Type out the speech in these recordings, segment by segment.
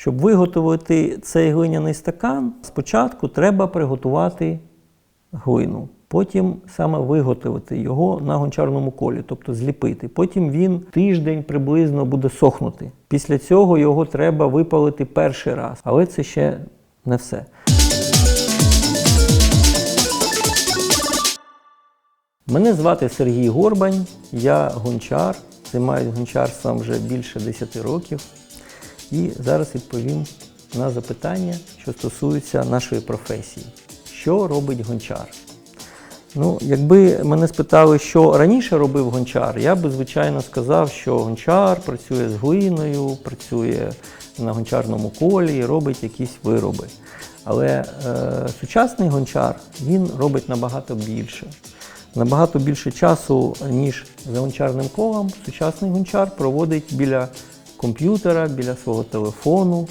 Щоб виготовити цей глиняний стакан, спочатку треба приготувати глину. Потім саме виготовити його на гончарному колі, тобто зліпити. Потім він тиждень приблизно буде сохнути. Після цього його треба випалити перший раз, але це ще не все. Мене звати Сергій Горбань, я гончар, займаюся гончарством вже більше 10 років. І зараз відповім на запитання, що стосуються нашої професії. Що робить гончар? Ну, якби мене спитали, що раніше робив гончар, я би звичайно сказав, що гончар працює з глиною, працює на гончарному колі робить якісь вироби. Але е, сучасний гончар він робить набагато більше. Набагато більше часу, ніж за гончарним колом, сучасний гончар проводить біля комп'ютера, біля свого телефону,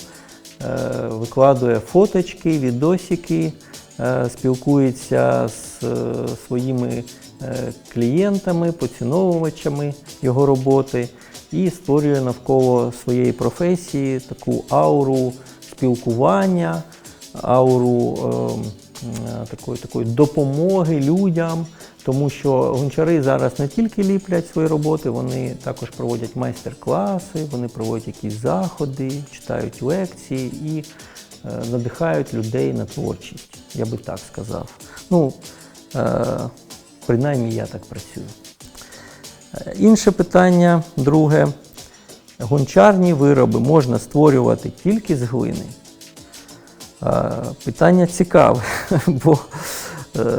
е, викладує фоточки, відосики, е, спілкується з е, своїми клієнтами, поціновувачами його роботи і створює навколо своєї професії таку ауру спілкування, ауру е, такої, такої допомоги людям. Тому що гончари зараз не тільки ліплять свої роботи, вони також проводять майстер-класи, вони проводять якісь заходи, читають лекції і е, надихають людей на творчість. Я би так сказав. Ну, е, принаймні я так працюю. Е, Інше питання, друге. Гончарні вироби можна створювати тільки з глини. Питання цікаве, бо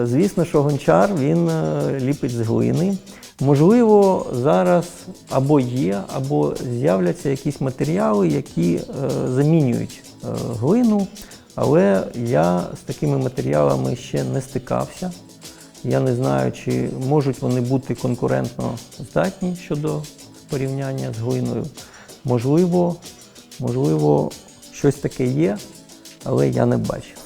звісно, що гончар він е, ліпить з глини. Можливо, зараз або є, або з'являться якісь матеріали, які е, замінюють е, глину, але я з такими матеріалами ще не стикався. Я не знаю, чи можуть вони бути конкурентно здатні щодо порівняння з глиною. Можливо, можливо, щось таке є, але я не бачив.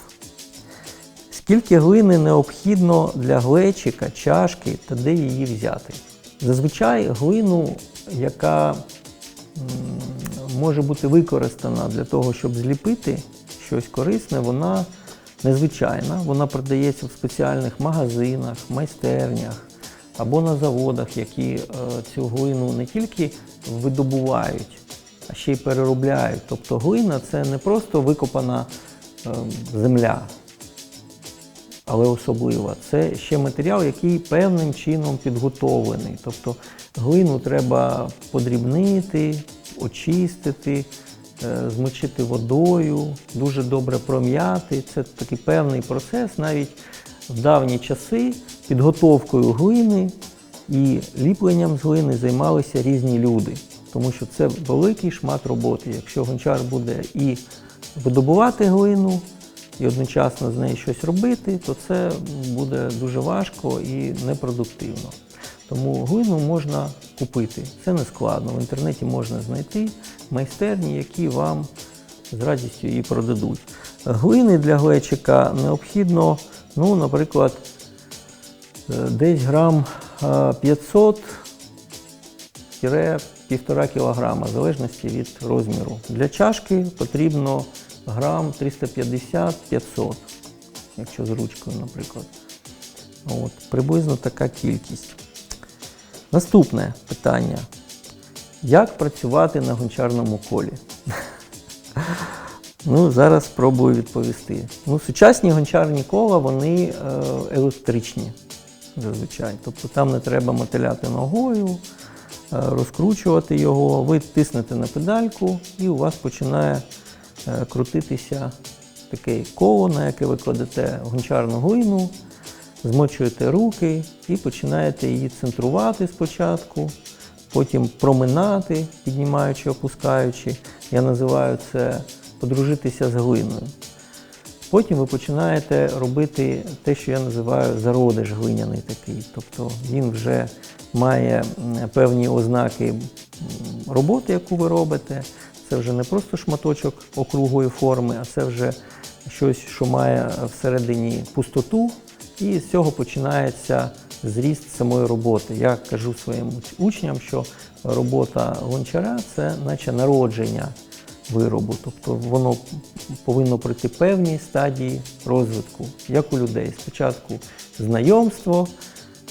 Скільки глини необхідно для глечика, чашки та де її взяти? Зазвичай глину, яка може бути використана для того, щоб зліпити щось корисне, вона незвичайна. Вона продається в спеціальних магазинах, майстернях або на заводах, які е, цю глину не тільки видобувають, а ще й переробляють. Тобто глина це не просто викопана е, земля, але особлива. Це ще матеріал, який певним чином підготовлений. Тобто глину треба подрібнити, очистити, е, змочити водою, дуже добре пром'яти. Це такий певний процес. Навіть в давні часи підготовкою глини і ліпленням з глини займалися різні люди, тому що це великий шмат роботи. Якщо гончар буде і видобувати глину, і одночасно з нею щось робити, то це буде дуже важко і непродуктивно. Тому глину можна купити. Це не складно. В інтернеті можна знайти майстерні, які вам з радістю її продадуть. Глини для глечика необхідно, ну, наприклад, е, десь грам е, 500 1,5 кг, в залежності від розміру. Для чашки потрібно грам 350-500, якщо з ручкою, наприклад. От, приблизно така кількість. Наступне питання. Як працювати на гончарному колі? Ну, зараз спробую відповісти. Ну, сучасні гончарні кола, вони е, електричні зазвичай. Тобто там не треба мотиляти ногою, е, розкручувати його. Ви тиснете на педальку і у вас починає крутитися таке коло, на яке ви кладете гончарну глину, змочуєте руки і починаєте її центрувати спочатку, потім проминати, піднімаючи, опускаючи. Я називаю це подружитися з глиною. Потім ви починаєте робити те, що я називаю зародиш глиняний такий. Тобто він вже має певні ознаки роботи, яку ви робите. Це вже не просто шматочок округлої форми, а це вже щось, що має всередині пустоту, і з цього починається зріст самої роботи. Я кажу своїм учням, що робота гончара це наче народження виробу. Тобто воно повинно пройти певні стадії розвитку, як у людей. Спочатку знайомство,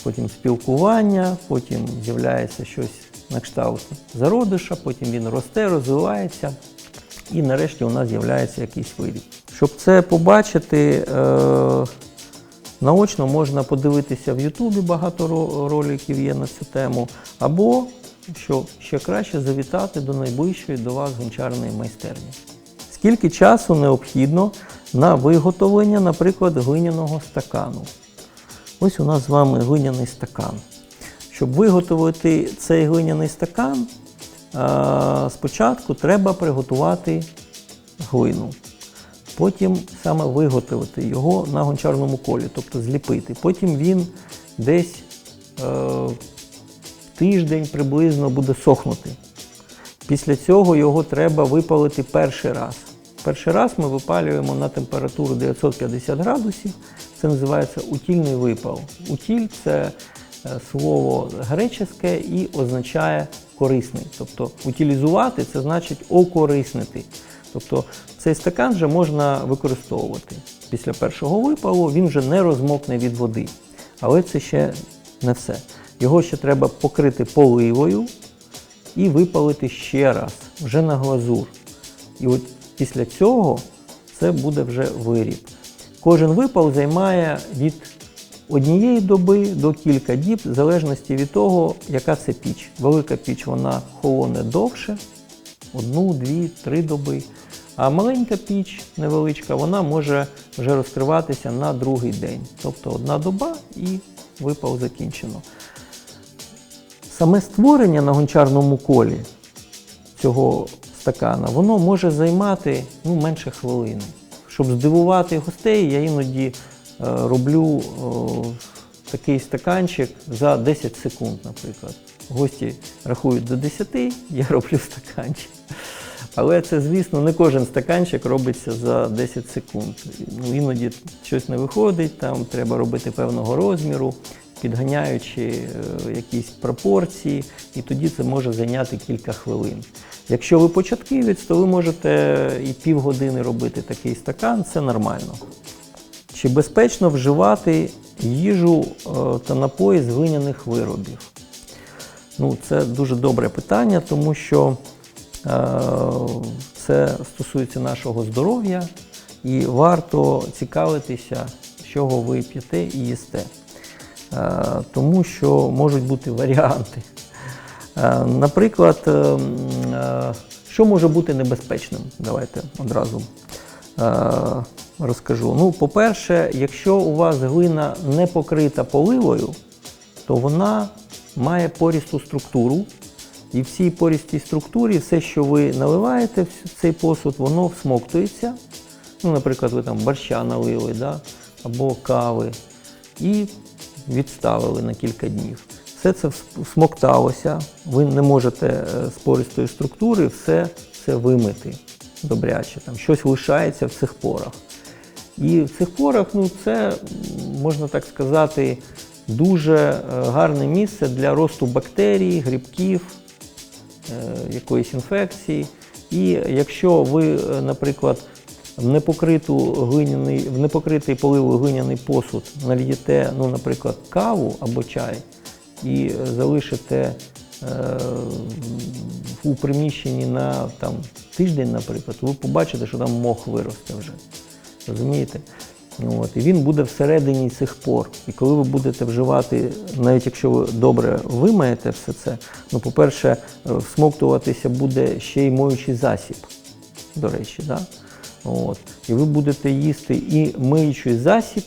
потім спілкування, потім з'являється щось на кшталт зародиша, потім він росте, розвивається, і нарешті у нас з'являється якийсь виріб. Щоб це побачити, е- наочно можна подивитися в Ютубі, багато роликів є на цю тему, або, що ще краще, завітати до найближчої до вас гончарної майстерні. Скільки часу необхідно на виготовлення, наприклад, глиняного стакану? Ось у нас з вами глиняний стакан. Щоб виготовити цей глиняний стакан, спочатку треба приготувати глину. Потім саме виготовити його на гончарному колі, тобто зліпити. Потім він десь е, тиждень приблизно буде сохнути. Після цього його треба випалити перший раз. Перший раз ми випалюємо на температуру 950 градусів. Це називається утільний випал. Утіль це е, слово греческе і означає корисний. Тобто утилізувати це значить окориснити. Тобто цей стакан вже можна використовувати. Після першого випалу він вже не розмокне від води. Але це ще не все. Його ще треба покрити поливою і випалити ще раз, вже на глазур. І от після цього це буде вже виріб. Кожен випал займає від однієї доби до кілька діб, в залежності від того, яка це піч. Велика піч вона холоне довше, одну, дві, три доби. А маленька піч невеличка, вона може вже розкриватися на другий день. Тобто одна доба і випал закінчено. Саме створення на гончарному колі цього стакана, воно може займати ну, менше хвилини. Щоб здивувати гостей, я іноді роблю такий стаканчик за 10 секунд, наприклад. Гості рахують до 10, я роблю стаканчик. Але це, звісно, не кожен стаканчик робиться за 10 секунд. Ну, іноді щось не виходить, там треба робити певного розміру, підганяючи е, якісь пропорції, і тоді це може зайняти кілька хвилин. Якщо ви початківець, то ви можете і півгодини робити такий стакан, це нормально. Чи безпечно вживати їжу е, та напої з глиняних виробів? Ну, це дуже добре питання, тому що е, це стосується нашого здоров'я і варто цікавитися, чого ви п'єте і їсте. Е, тому що можуть бути варіанти. Наприклад, е, е, що може бути небезпечним? Давайте одразу розкажу. Ну, по-перше, якщо у вас глина не покрита поливою, то вона має порісту структуру. І в цій порістій структурі все, що ви наливаєте в цей посуд, воно всмоктується. Ну, наприклад, ви там борща налили, да? або кави, і відставили на кілька днів. Все це всмокталося, ви не можете е, з пористої структури все це вимити добряче. Там щось лишається в цих порах. І в цих порах, ну, це, можна так сказати, дуже е, гарне місце для росту бактерій, грибків, е, якоїсь інфекції. І якщо ви, е, наприклад, в непокриту глиняний, в непокритий поливою глиняний посуд нальєте, ну, наприклад, каву або чай і залишите е, у приміщенні на там, тиждень, наприклад, ви побачите, що там мох виросте вже. Розумієте? Ну, от, і він буде всередині цих пор. І коли ви будете вживати, навіть якщо ви добре вимаєте все це, ну, по-перше, е, всмоктуватися буде ще й моючий засіб, до речі. Да? От. І ви будете їсти і миючий засіб,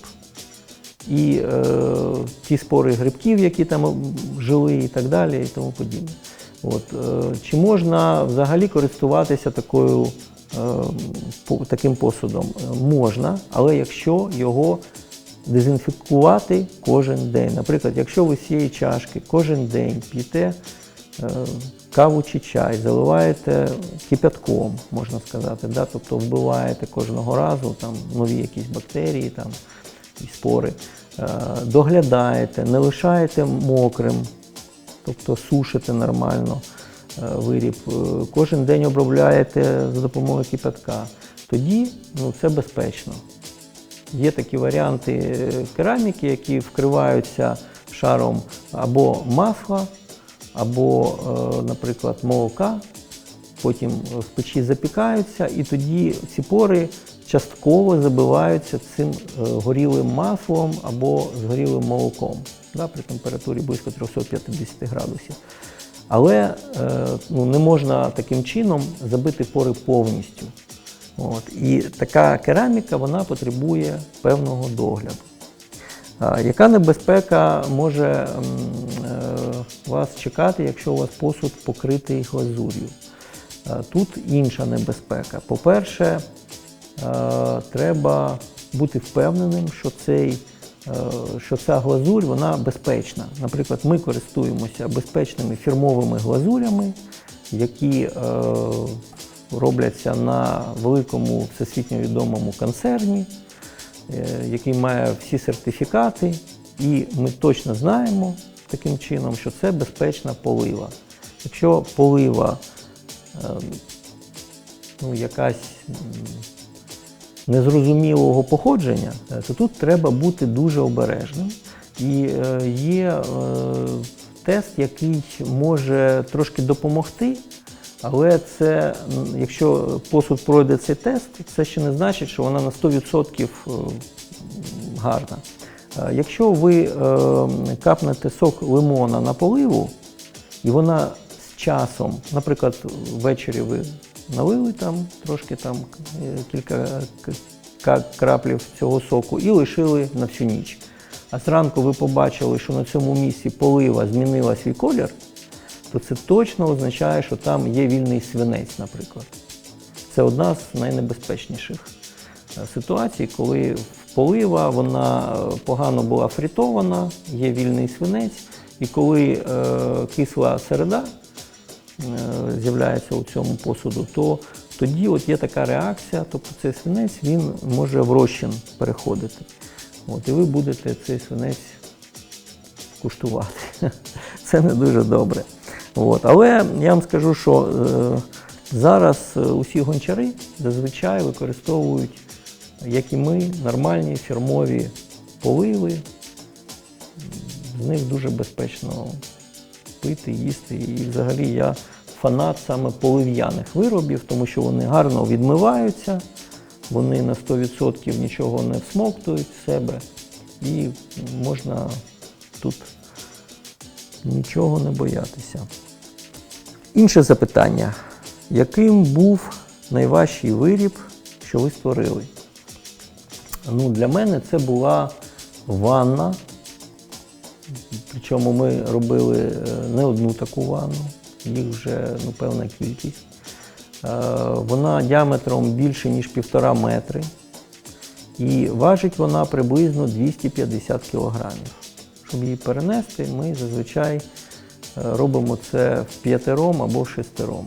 і е, ті спори грибків, які там жили, і так далі, і тому подібне. От, е, чи можна взагалі користуватися такою, таким посудом? Е, Можна, але якщо його дезінфікувати кожен день. Наприклад, якщо ви з цієї чашки кожен день п'єте е, каву чи чай, заливаєте кипятком, можна сказати, да? тобто вбиваєте кожного разу там, нові якісь бактерії там, і спори, е, доглядаєте, не лишаєте мокрим, тобто сушите нормально. Виріб, е, кожен день обробляєте за допомогою кипятка, тоді ну, це безпечно. Є такі варіанти е, кераміки, які вкриваються шаром або масла, або, е, наприклад, молока, потім в печі запікаються, і тоді ці пори частково забиваються цим е, горілим маслом або згорілим молоком да, при температурі близько 350 градусів. Але е, ну, не можна таким чином забити пори повністю. От. І така кераміка вона потребує певного догляду. Яка небезпека може е, вас чекати, якщо у вас посуд покритий глазур'ю? Тут інша небезпека. По-перше, е, треба бути впевненим, що, цей, що ця глазурь вона безпечна. Наприклад, ми користуємося безпечними фірмовими глазурями, які е, робляться на великому всесвітньо відомому концерні, е, який має всі сертифікати, і ми точно знаємо таким чином, що це безпечна полива. Якщо полива е, ну, якась незрозумілого походження, е, то тут треба бути дуже обережним. І е, є е, тест, який може трошки допомогти, але це, якщо посуд пройде цей тест, це ще не значить, що вона на 100% е, гарна. Якщо ви капнете сок лимона на поливу, і вона з часом, наприклад, ввечері ви налили там трошки там е, кілька краплів цього соку і лишили на всю ніч. А зранку ви побачили, що на цьому місці полива змінила свій колір, то це точно означає, що там є вільний свинець, наприклад. Це одна з найнебезпечніших е, ситуацій, коли полива вона е, погано була фрітована, є вільний свинець, і коли е, кисла середа з'являється у цьому посуду, то тоді от є така реакція, тобто цей свинець він може в розчин переходити. От, і ви будете цей свинець куштувати. Це не дуже добре. От. Але я вам скажу, що е, зараз е, усі гончари зазвичай використовують, як і ми, нормальні фірмові поливи. З них дуже безпечно пити, їсти. І взагалі я фанат саме полив'яних виробів, тому що вони гарно відмиваються, вони на 100% нічого не всмоктують в себе, і можна тут нічого не боятися. Інше запитання. Яким був найважчий виріб, що ви створили? Ну, для мене це була ванна. Причому ми робили е, не одну таку ванну, їх вже ну, певна кількість. Е, Вона діаметром більше, ніж півтора метри. І важить вона приблизно 250 кілограмів. Щоб її перенести, ми зазвичай е, робимо це в п'ятером або шестером.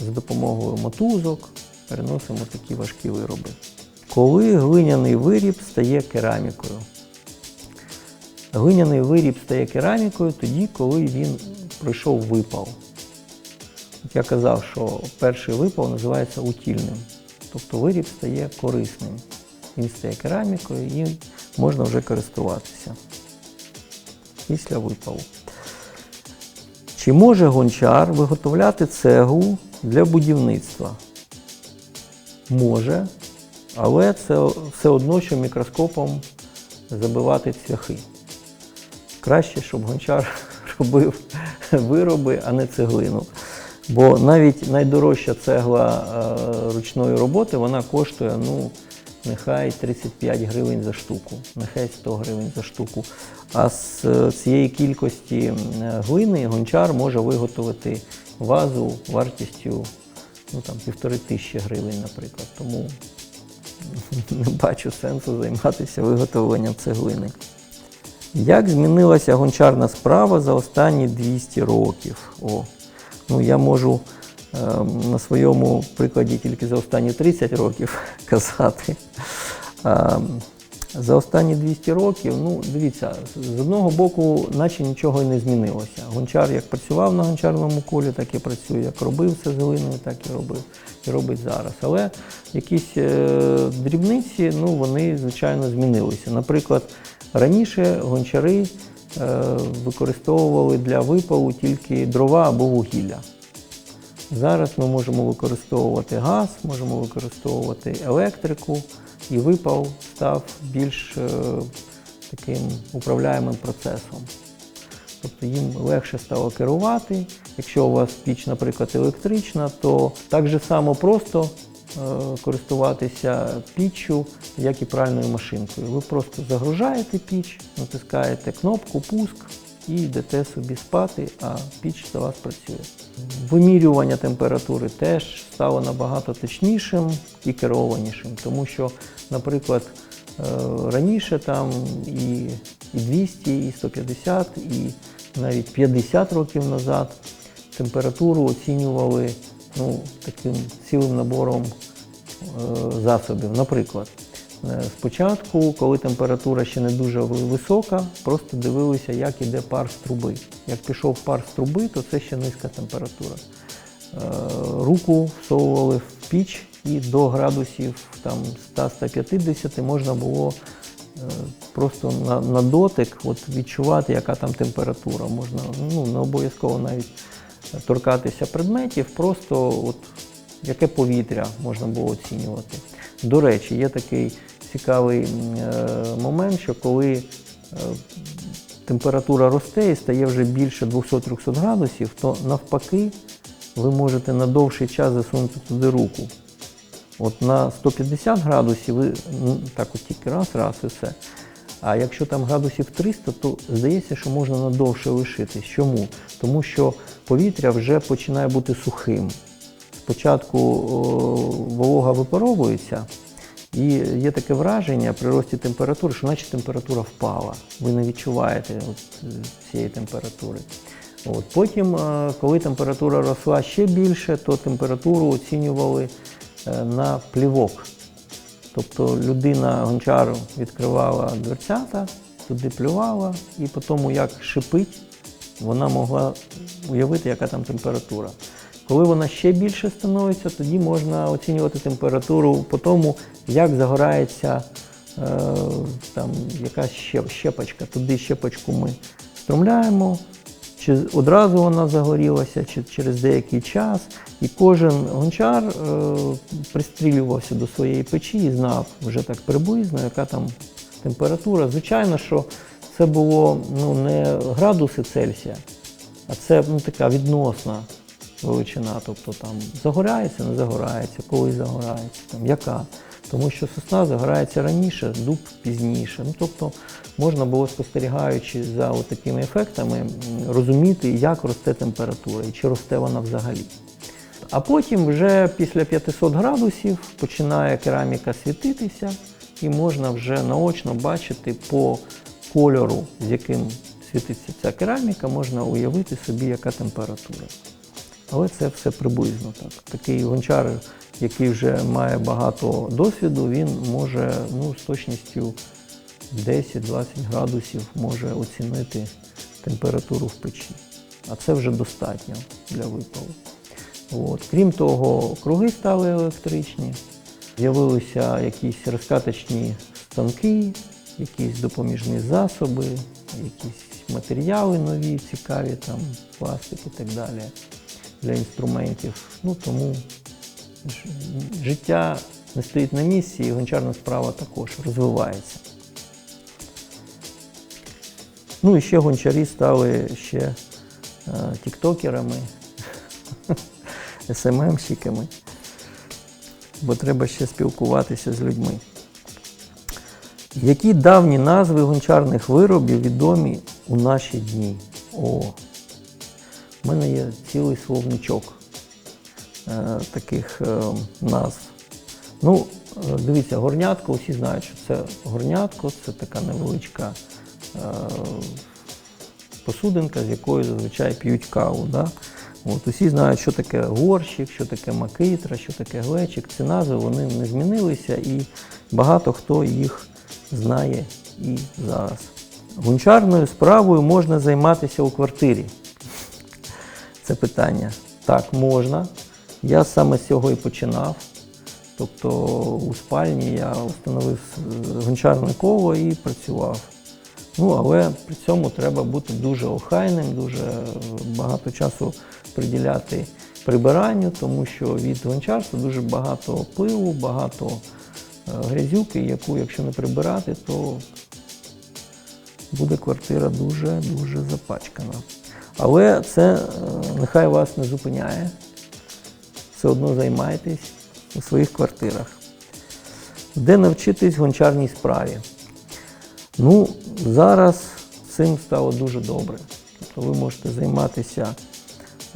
За допомогою мотузок переносимо такі важкі вироби. Коли глиняний виріб стає керамікою? Глиняний виріб стає керамікою тоді, коли він пройшов випал. Я казав, що перший випал називається утільним. Тобто виріб стає корисним. Він стає керамікою і можна вже користуватися після випалу. Чи може гончар виготовляти цеглу для будівництва? Може, але це все одно, що мікроскопом забивати цвяхи. Краще, щоб гончар робив вироби, а не цеглину. Бо навіть найдорожча цегла е, ручної роботи вона коштує ну, нехай 35 гривень за штуку, нехай 100 гривень за штуку. А з е, цієї кількості глини гончар може виготовити вазу вартістю ну, там, півтори тисячі гривень, наприклад. Тому не бачу сенсу займатися виготовленням цеглини. Як змінилася гончарна справа за останні 200 років? О, ну я можу е, на своєму прикладі тільки за останні 30 років казати. Е, За останні 200 років, ну дивіться, з одного боку, наче нічого і не змінилося. Гончар як працював на гончарному колі, так і працює. Як робив це з глиною, так і робив і робить зараз. Але якісь е, дрібниці, ну вони звичайно змінилися. Наприклад, раніше гончари е, використовували для випалу тільки дрова або вугілля. Зараз ми можемо використовувати газ, можемо використовувати електрику, і випал став більш е, таким управляємим процесом. Тобто їм легше стало керувати. Якщо у вас піч, наприклад, електрична, то так же само просто користуватися піччю, як і пральною машинкою. Ви просто загружаєте піч, натискаєте кнопку пуск і йдете собі спати, а піч за вас працює. Вимірювання температури теж стало набагато точнішим і керованішим, тому що, наприклад, е, раніше там і 200, і 150, і навіть 50 років назад температуру оцінювали ну, таким цілим набором е, засобів. Наприклад, е, спочатку, коли температура ще не дуже висока, просто дивилися, як іде пар з труби. Як пішов пар з труби, то це ще низька температура. Е, Руку всовували в піч і до градусів там, 100-150 можна було просто на, на дотик от, відчувати, яка там температура. Можна ну, не обов'язково навіть торкатися предметів, просто от, яке повітря можна було оцінювати. До речі, є такий цікавий е, момент, що коли е, температура росте і стає вже більше 200-300 градусів, то навпаки ви можете на довший час засунути туди руку. От на 150 градусів ви так от тільки раз, раз і все. А якщо там градусів 300, то здається, що можна надовше лишитись. Чому? Тому що повітря вже починає бути сухим. Спочатку волога випаровується, і є таке враження при рості температури, що наче температура впала. Ви не відчуваєте от, е, цієї температури. От. Потім, е, коли температура росла ще більше, то температуру оцінювали е, на плівок. Тобто людина гончар відкривала дверцята, туди плювала, і по тому, як шипить, вона могла уявити, яка там температура. Коли вона ще більше становиться, тоді можна оцінювати температуру по тому, як загорається е, там, якась щепочка. Туди щепочку ми встромляємо, чи одразу вона загорілася, чи через деякий час. І кожен гончар е, пристрілювався до своєї печі і знав вже так приблизно, яка там температура. Звичайно, що це було ну, не градуси Цельсія, а це ну, така відносна величина. Тобто там загорається, не загорається, коли загорається, там, яка. Тому що сосна загорається раніше, дуб пізніше. Ну, тобто можна було спостерігаючи за такими ефектами, розуміти, як росте температура і чи росте вона взагалі. А потім вже після 500 градусів починає кераміка світитися, і можна вже наочно бачити по кольору, з яким світиться ця кераміка, можна уявити собі, яка температура. Але це все приблизно так. Такий гончар, який вже має багато досвіду, він може ну, з точністю 10-20 градусів може оцінити температуру в печі. А це вже достатньо для випалу. От. Крім того, круги стали електричні, з'явилися якісь розкаточні станки, якісь допоміжні засоби, якісь матеріали нові, цікаві, там, пластик і так далі для інструментів. Ну, тому життя не стоїть на місці, і гончарна справа також розвивається. Ну і ще гончарі стали ще е, тіктокерами, СММщиками, бо треба ще спілкуватися з людьми. Які давні назви гончарних виробів відомі у наші дні? О, у мене є цілий словничок таких е, назв. Ну, е, дивіться, горнятко, усі знають, що це горнятко, це така невеличка е, посудинка, з якої зазвичай п'ють каву. Да? От, усі знають, що таке горщик, що таке макитра, що таке глечик. Ці назви вони не змінилися і багато хто їх знає і зараз. Гончарною справою можна займатися у квартирі. Це питання. Так, можна. Я саме з цього і починав. Тобто у спальні я встановив с- гончарне коло і працював. Ну, але при цьому треба бути дуже охайним, дуже е, багато часу приділяти прибиранню, тому що від гончарства дуже багато пилу, багато е, грязюки, яку, якщо не прибирати, то буде квартира дуже-дуже запачкана. Але це е, нехай вас не зупиняє. Все одно займайтесь у своїх квартирах. Де навчитись гончарній справі? Ну, зараз цим стало дуже добре. Тобто ви можете займатися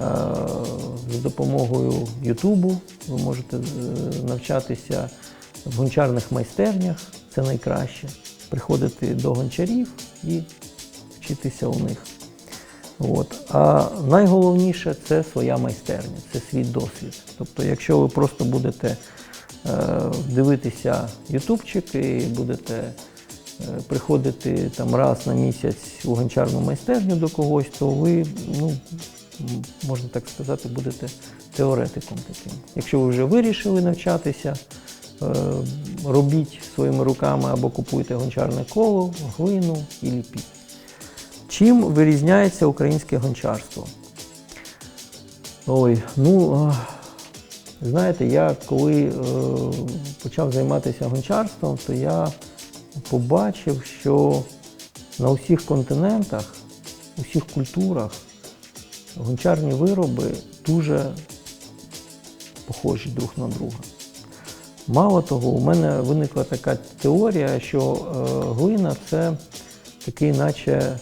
е, за допомогою Ютубу, ви можете е, навчатися в гончарних майстернях, це найкраще. Приходити до гончарів і вчитися у них. От. А найголовніше це своя майстерня, це свій досвід. Тобто, якщо ви просто будете е, дивитися ютубчик і будете е, приходити там раз на місяць у гончарну майстерню до когось, то ви, ну, можна так сказати, будете теоретиком таким. Якщо ви вже вирішили навчатися, е, робіть своїми руками або купуйте гончарне коло, глину і ліпіть. Чим вирізняється українське гончарство? Ой, ну, знаєте, я коли е, почав займатися гончарством, то я побачив, що на усіх континентах, усіх культурах гончарні вироби дуже похожі друг на друга. Мало того, у мене виникла така теорія, що е, глина це такий, наче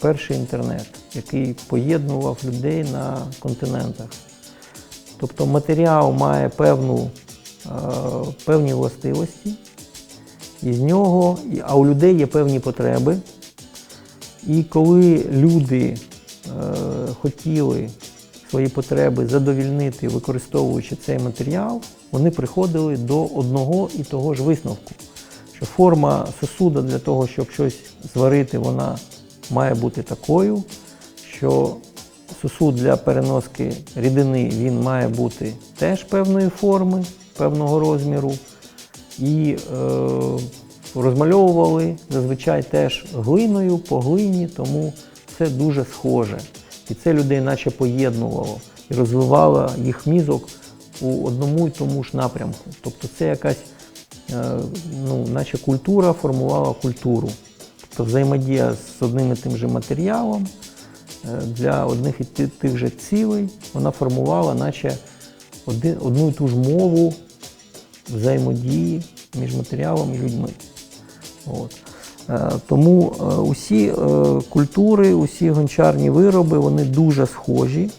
перший інтернет, який поєднував людей на континентах. Тобто матеріал має певну, е, певні властивості, і з нього, а у людей є певні потреби. І коли люди е, хотіли свої потреби задовільнити, використовуючи цей матеріал, вони приходили до одного і того ж висновку, що форма сосуда для того, щоб щось зварити, вона має бути такою, що сосуд для переноски рідини він має бути теж певної форми, певного розміру. І е, розмальовували зазвичай теж глиною по глині, тому це дуже схоже. І це людей наче поєднувало і розвивало їх мізок у одному і тому ж напрямку. Тобто це якась, е, ну, наче культура формувала культуру. Тобто взаємодія з одним і тим же матеріалом е, для одних і тих же цілей вона формувала, наче одну і ту ж мову взаємодії між матеріалом і людьми. От. Е, Тому е, усі культури, усі гончарні вироби, вони дуже схожі,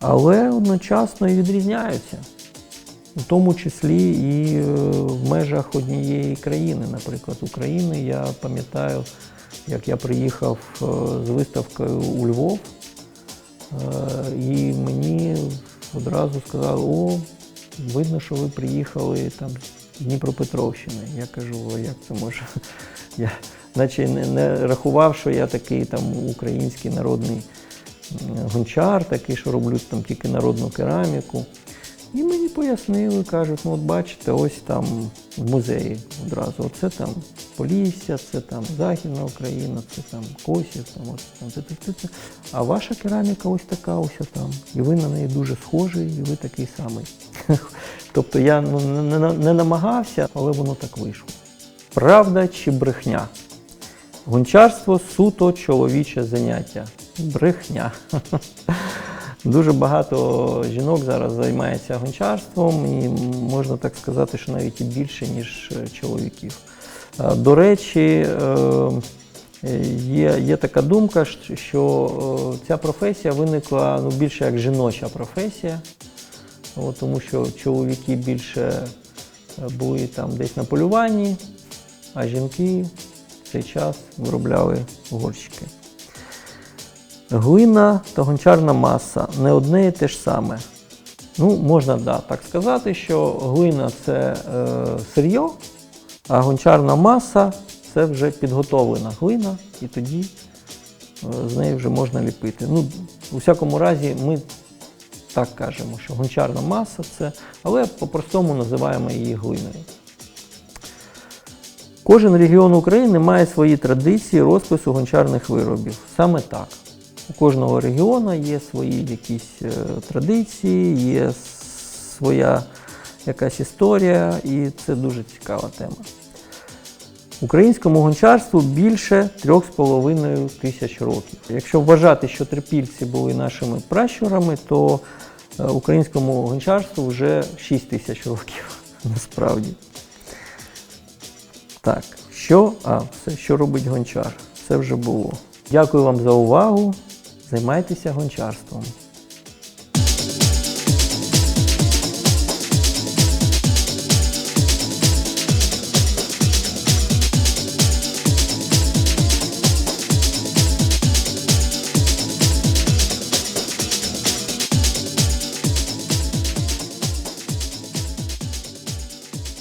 але одночасно і відрізняються. У тому числі і е, в межах однієї країни, наприклад, України. Я пам'ятаю, як я приїхав е, з виставкою у Львов, е, і мені одразу сказали, о, видно, що ви приїхали там з Дніпропетровщини. Я кажу, як це може? Я наче не, не рахував, що я такий там український народний гончар, такий, що роблю там тільки народну кераміку. І мені пояснили, кажуть, ну от бачите, ось там в музеї одразу. Оце там Полісся, це там Західна Україна, це там Косів, там ось там це, це, це. А ваша кераміка ось така, ось там. І ви на неї дуже схожі, і ви такий самий. Тобто я ну, не, не, не намагався, але воно так вийшло. Правда чи брехня? Гончарство суто чоловіче заняття. Брехня. Дуже багато жінок зараз займається гончарством, і можна так сказати, що навіть і більше, ніж е, чоловіків. Е, До речі, е, є, є така думка, що ця професія виникла ну, більше як жіноча професія, тому що чоловіки більше були там десь на полюванні, а жінки в цей час виробляли горщики. Глина та гончарна маса не одне і те ж саме. Ну, можна да, так сказати, що глина це е, сир'йо, А гончарна маса це вже підготовлена глина, і тоді е, з неї вже можна ліпити. Ну, у всякому разі, ми так кажемо, що гончарна маса це, але по-простому називаємо її глиною. Кожен регіон України має свої традиції розпису гончарних виробів. Саме так. У кожного регіону є свої якісь е, традиції, є своя якась історія, і це дуже цікава тема. Українському гончарству більше 3,5 тисяч років. Якщо вважати, що трипільці були нашими пращурами, то е, українському гончарству вже 6 тисяч років насправді. Так, що? А, все, що робить гончар? Це вже було. Дякую вам за увагу. Займайтеся гончарством.